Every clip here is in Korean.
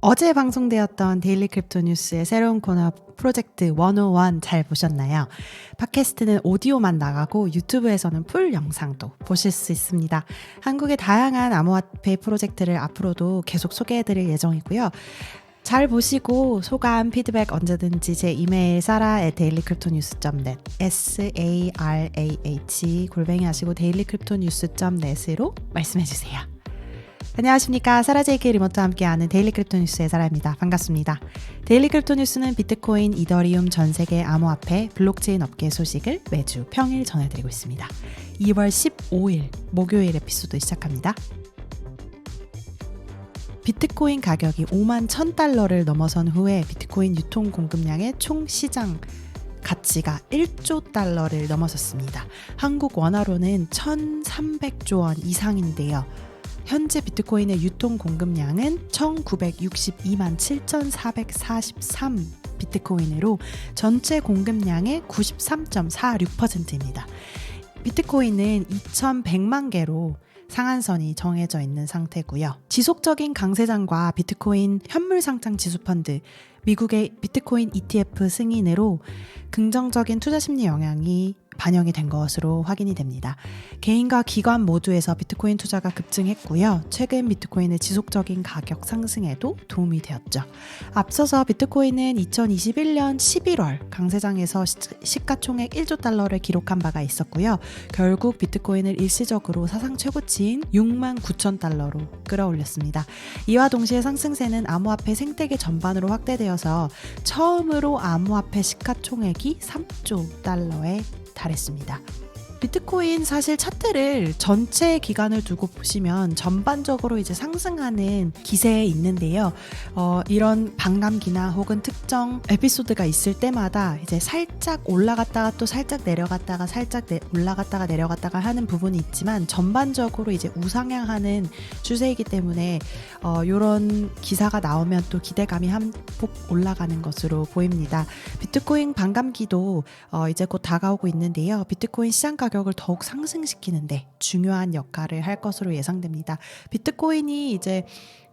어제 방송되었던 데일리 크립토 뉴스의 새로운 코너 프로젝트 101 잘 보셨나요? 팟캐스트는 오디오만 나가고 유튜브에서는 풀 영상도 보실 수 있습니다. 한국의 다양한 암호화폐 프로젝트를 앞으로도 계속 소개해드릴 예정이고요. 잘 보시고 소감, 피드백 언제든지 제 이메일 사라 dailycryptonews.net s a r a h 골뱅이 하시고 dailycryptonews.net으로 말씀해 주세요. 안녕하십니까. 사라제이키 리모트와 함께하는 데일리 크립토 뉴스의 사라입니다. 반갑습니다. 데일리 크립토 뉴스는 비트코인, 이더리움 전 세계 암호화폐, 블록체인 업계 소식을 매주 평일 전해드리고 있습니다. 2월 15일 목요일 에피소드 시작합니다. 비트코인 가격이 5만 1000달러를 넘어선 후에 비트코인 유통 공급량의 총 시장 가치가 1조 달러를 넘어섰습니다. 한국 원화로는 1,300조 원 이상인데요. 현재 비트코인의 유통 공급량은 1962만 7,443 비트코인으로 전체 공급량의 93.46%입니다. 비트코인은 2,100만 개로 상한선이 정해져 있는 상태고요. 지속적인 강세장과 비트코인 현물 상장 지수 펀드, 미국의 비트코인 ETF 승인으로 긍정적인 투자 심리 영향이 반영이 된 것으로 확인이 됩니다. 개인과 기관 모두에서 비트코인 투자가 급증했고요. 최근 비트코인의 지속적인 가격 상승에도 도움이 되었죠. 앞서서 비트코인은 2021년 11월 강세장에서 시가총액 1조 달러를 기록한 바가 있었고요. 결국 비트코인을 일시적으로 사상 최고치인 6만 9천 달러로 끌어올렸습니다. 이와 동시에 상승세는 암호화폐 생태계 전반으로 확대되어서 처음으로 암호화폐 시가총액이 3조 달러에 달했습니다. 비트코인 사실 차트를 전체 기간을 두고 보시면 전반적으로 이제 상승하는 기세에 있는데요. 어, 이런 반감기나 혹은 특정 에피소드가 있을 때마다 이제 살짝 올라갔다가 또 살짝 내려갔다가 살짝 내, 올라갔다가 내려갔다가 하는 부분이 있지만 전반적으로 이제 우상향하는 추세이기 때문에 어, 이런 기사가 나오면 또 기대감이 한폭 올라가는 것으로 보입니다. 비트코인 반감기도 어, 이제 곧 다가오고 있는데요. 비트코인 시장 가 가격을 더욱 상승시키는데 중요한 역할을 할 것으로 예상됩니다. 비트코인이 이제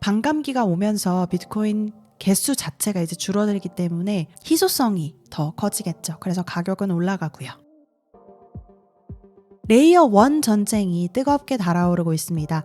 반감기가 오면서 비트코인 개수 자체가 이제 줄어들기 때문에 희소성이 더 커지겠죠. 그래서 가격은 올라가고요. 레이어 1 전쟁이 뜨겁게 달아오르고 있습니다.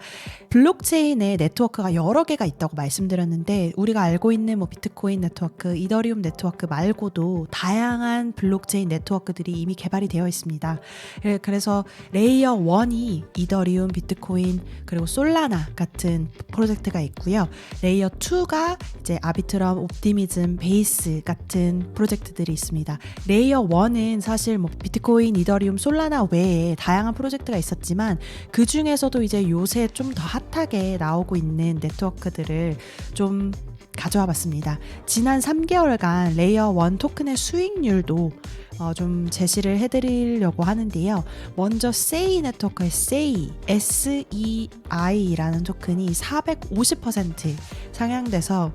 블록체인의 네트워크가 여러 개가 있다고 말씀드렸는데 우리가 알고 있는 뭐 비트코인 네트워크, 이더리움 네트워크 말고도 다양한 블록체인 네트워크들이 이미 개발이 되어 있습니다. 예, 그래서 레이어 1이 이더리움, 비트코인 그리고 솔라나 같은 프로젝트가 있고요. 레이어 2가 이제 아비트럼, 옵티미즘, 베이스 같은 프로젝트들이 있습니다. 레이어 1은 사실 뭐 비트코인, 이더리움, 솔라나 외에 다 다양한 프로젝트가 있었지만 그 중에서도 이제 요새 좀 더 핫하게 나오고 있는 네트워크들을 좀 가져와 봤습니다. 지난 3개월간 레이어 1 토큰의 수익률도 어, 좀 제시를 해드리려고 하는데요. 먼저 세이 네트워크의 세이, SEI라는 토큰이 450% 상향돼서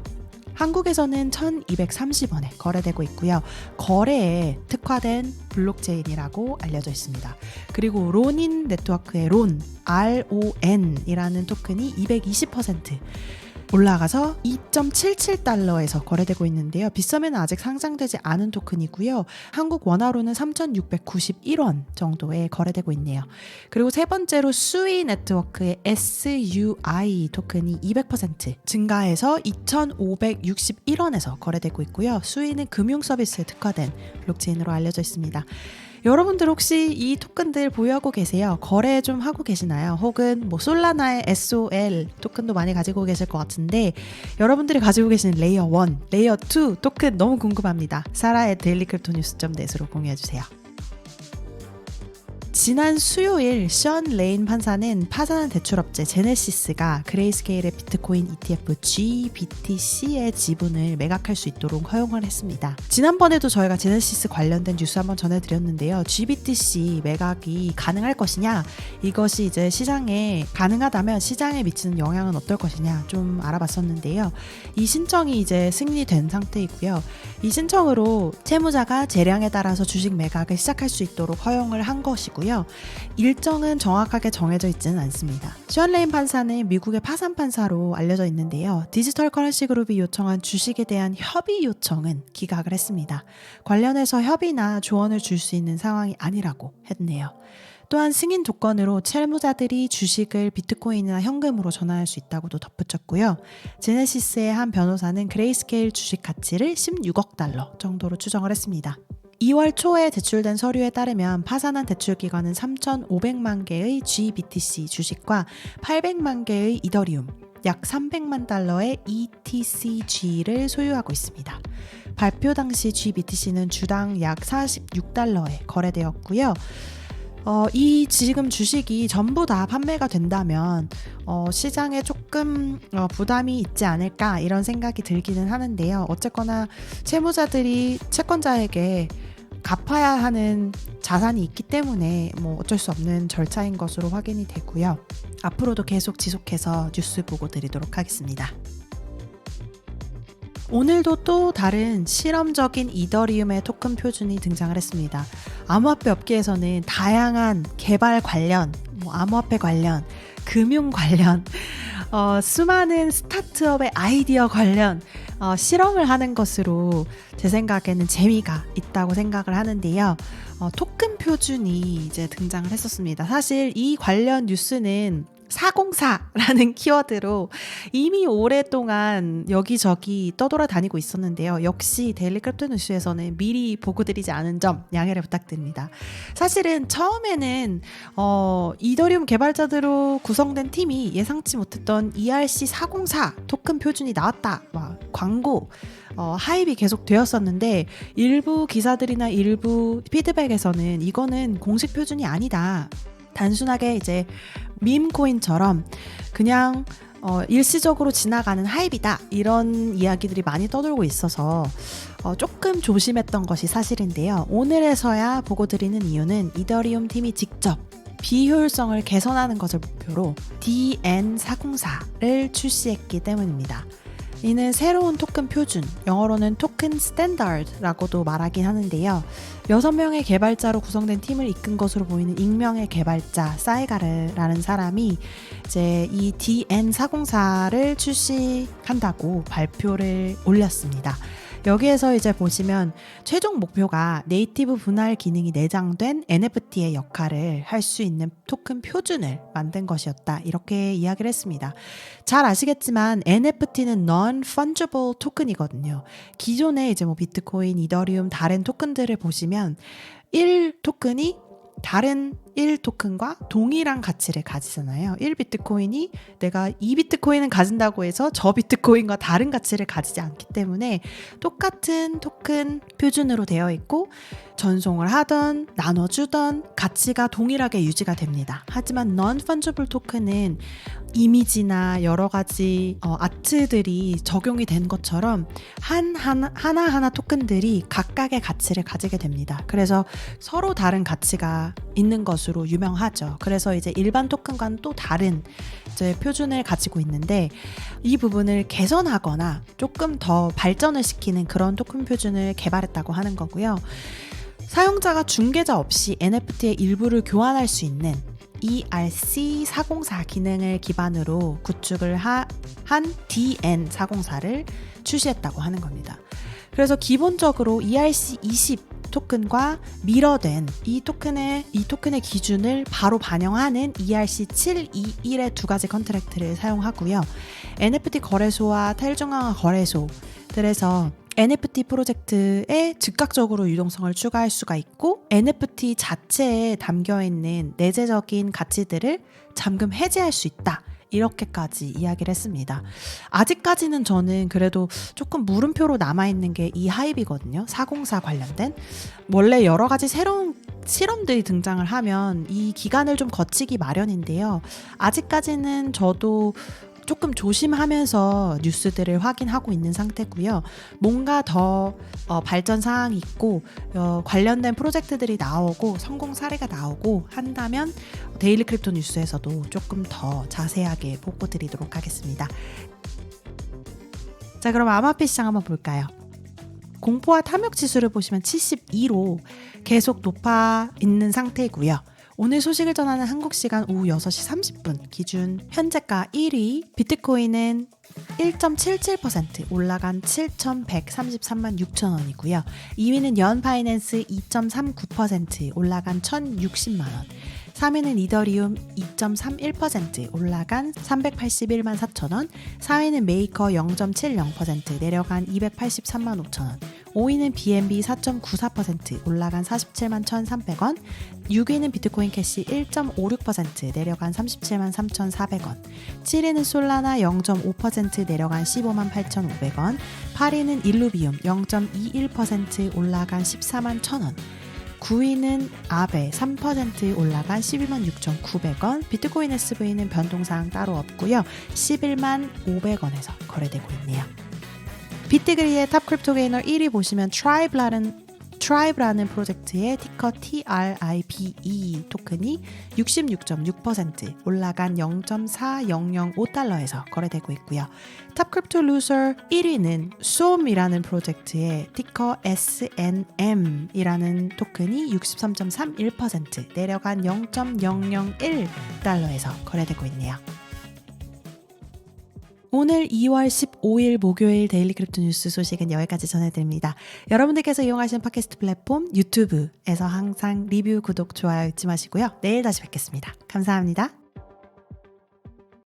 한국에서는 1230원에 거래되고 있고요. 거래에 특화된 블록체인이라고 알려져 있습니다. 그리고 론인 네트워크의 론, RON이라는 토큰이 220% 올라가서 2.77달러에서 거래되고 있는데요. 빗썸에는 아직 상장되지 않은 토큰이고요. 한국 원화로는 3,691원 정도에 거래되고 있네요. 그리고 세 번째로 수이 네트워크의 SUI 토큰이 200% 증가해서 2,561원에서 거래되고 있고요. 수이는 금융 서비스에 특화된 블록체인으로 알려져 있습니다. 여러분들 혹시 이 토큰들 보유하고 계세요? 거래 좀 하고 계시나요? 혹은 뭐 솔라나의 SOL 토큰도 많이 가지고 계실 것 같은데 여러분들이 가지고 계시는 레이어 1, 레이어 2 토큰 너무 궁금합니다. 사라의 데일리 크립토 뉴스.net으로 공유해 주세요. 지난 수요일 션 레인 판사는 파산한 대출업체 제네시스가 그레이스케일의 비트코인 ETF GBTC의 지분을 매각할 수 있도록 허용을 했습니다. 지난번에도 저희가 제네시스 관련된 뉴스 한번 전해드렸는데요. GBTC 매각이 가능할 것이냐, 이것이 이제 시장에 가능하다면 시장에 미치는 영향은 어떨 것이냐 좀 알아봤었는데요. 이 신청이 이제 승리된 상태이고요. 이 신청으로 채무자가 재량에 따라서 주식 매각을 시작할 수 있도록 허용을 한 것이고요. 있고요. 일정은 정확하게 정해져 있지는 않습니다. 션레인 판사는 미국의 파산 판사로 알려져 있는데요. 디지털 커런시 그룹이 요청한 주식에 대한 협의 요청은 기각을 했습니다. 관련해서 협의나 조언을 줄 수 있는 상황이 아니라고 했네요. 또한 승인 조건으로 채무자들이 주식을 비트코인이나 현금으로 전환할 수 있다고도 덧붙였고요. 제네시스의 한 변호사는 그레이스케일 주식 가치를 16억 달러 정도로 추정을 했습니다. 2월 초에 제출된 서류에 따르면 파산한 대출 기관은 3,500만 개의 GBTC 주식과 800만 개의 이더리움, 약 300만 달러의 ETCG를 소유하고 있습니다. 발표 당시 GBTC는 주당 약 46달러에 거래되었고요. 어, 이 지금 주식이 전부 다 판매가 된다면 어, 시장에 조금 어, 부담이 있지 않을까 이런 생각이 들기는 하는데요. 어쨌거나 채무자들이 채권자에게 갚아야 하는 자산이 있기 때문에 뭐 어쩔 수 없는 절차인 것으로 확인이 되고요. 앞으로도 계속 지속해서 뉴스 보고 드리도록 하겠습니다. 오늘도 또 다른 실험적인 이더리움의 토큰 표준이 등장을 했습니다. 암호화폐 업계에서는 다양한 개발 관련, 뭐 암호화폐 관련, 금융 관련, 어, 수많은 스타트업의 아이디어 관련 어, 실험을 하는 것으로 제 생각에는 재미가 있다고 생각을 하는데요. 어, 토큰 표준이 이제 등장을 했었습니다. 사실 이 관련 뉴스는 404라는 키워드로 이미 오랫동안 여기저기 떠돌아다니고 있었는데요. 역시 데일리 크립토 뉴스에서는 미리 보고드리지 않은 점 양해를 부탁드립니다. 사실은 처음에는 어, 이더리움 개발자들로 구성된 팀이 예상치 못했던 ERC404 토큰 표준이 나왔다. 막 광고 어, 하입이 계속 되었었는데 일부 기사들이나 일부 피드백에서는 이거는 공식 표준이 아니다. 단순하게 이제 밈 코인처럼 그냥 어, 일시적으로 지나가는 하입이다 이런 이야기들이 많이 떠돌고 있어서 어, 조금 조심했던 것이 사실인데요. 오늘에서야 보고 드리는 이유는 이더리움 팀이 직접 비효율성을 개선하는 것을 목표로 DN404를 출시했기 때문입니다. 이는 새로운 토큰 표준, 영어로는 토큰 스탠다드라고도 말하긴 하는데요. 6명의 개발자로 구성된 팀을 이끈 것으로 보이는 익명의 개발자 사이가르라는 사람이 이제 이 DN404를 출시한다고 발표를 올렸습니다. 여기에서 이제 보시면 최종 목표가 네이티브 분할 기능이 내장된 NFT의 역할을 할 수 있는 토큰 표준을 만든 것이었다. 이렇게 이야기를 했습니다. 잘 아시겠지만 NFT는 Non-Fungible 토큰이거든요. 기존에 이제 뭐 비트코인, 이더리움, 다른 토큰들을 보시면 1 토큰이 다른 1 토큰과 동일한 가치를 가지잖아요. 1 비트코인이 내가 2 비트코인은 가진다고 해서 저 비트코인과 다른 가치를 가지지 않기 때문에 똑같은 토큰 표준으로 되어 있고 전송을 하던 나눠주던 가치가 동일하게 유지가 됩니다. 하지만 non-fungible 토큰은 이미지나 여러 가지 어, 아트들이 적용이 된 것처럼 한 하나, 하나하나 토큰들이 각각의 가치를 가지게 됩니다. 그래서 서로 다른 가치가 있는 것으로 유명하죠. 그래서 이제 일반 토큰과는 또 다른 이제 표준을 가지고 있는데 이 부분을 개선하거나 조금 더 발전을 시키는 그런 토큰 표준을 개발했다고 하는 거고요. 사용자가 중개자 없이 NFT의 일부를 교환할 수 있는 ERC404 기능을 기반으로 구축을 하, 한 DN404를 출시했다고 하는 겁니다. 그래서 기본적으로 ERC20 토큰과 미러된 이 토큰의 이 토큰의 기준을 바로 반영하는 ERC721의 두 가지 컨트랙트를 사용하고요. NFT 거래소와 탈중앙화 거래소들에서 NFT 프로젝트에 즉각적으로 유동성을 추가할 수가 있고 NFT 자체에 담겨 있는 내재적인 가치들을 잠금 해제할 수 있다. 이렇게까지 이야기를 했습니다. 아직까지는 저는 그래도 조금 물음표로 남아있는 게 이 하입이거든요. 404 관련된. 원래 여러 가지 새로운 실험들이 등장을 하면 이 기간을 좀 거치기 마련인데요. 아직까지는 저도 조금 조심하면서 뉴스들을 확인하고 있는 상태고요. 뭔가 더 어, 발전 사항이 있고 어, 관련된 프로젝트들이 나오고 성공 사례가 나오고 한다면 데일리 크립토 뉴스에서도 조금 더 자세하게 보고 드리도록 하겠습니다. 자, 그럼 암호화폐 시장 한번 볼까요? 공포와 탐욕 지수를 보시면 72로 계속 높아 있는 상태고요. 오늘 소식을 전하는 한국 시간 오후 6시 30분 기준 현재가 1위 비트코인은 1.77% 올라간 7,133만 6천 원이고요. 2위는 연 파이낸스 2.39% 올라간 1,060만 원. 3위는 이더리움 2.31% 올라간 381만 4천 원. 4위는 메이커 0.70% 내려간 283만 5천 원. 5위는 BNB 4.94% 올라간 47만 1,300원. 6위는 비트코인 캐시 1.56% 내려간 37만 3,400원. 7위는 솔라나 0.5% 내려간 15만 8,500원. 8위는 일루비움 0.21% 올라간 14만 1,000원. 9위는 아베 3% 올라간 12만 6,900원. 비트코인 SV는 변동사항 따로 없고요. 11만 500원에서 거래되고 있네요. 비트그리의 탑 크립토 게이너 1위 보시면 트라이브라는 트라이브라는 프로젝트의 티커 TRIBE 토큰이 66.6% 올라간 0.4005달러에서 거래되고 있고요. 탑 크립토 루서 1위는 솜이라는 프로젝트의 티커 SNM이라는 토큰이 63.31% 내려간 0.001달러에서 거래되고 있네요. 오늘 2월 15일 목요일 데일리 크립토 뉴스 소식은 여기까지 전해드립니다. 여러분들께서 이용하시는 팟캐스트 플랫폼 유튜브에서 항상 리뷰, 구독, 좋아요 잊지 마시고요. 내일 다시 뵙겠습니다. 감사합니다.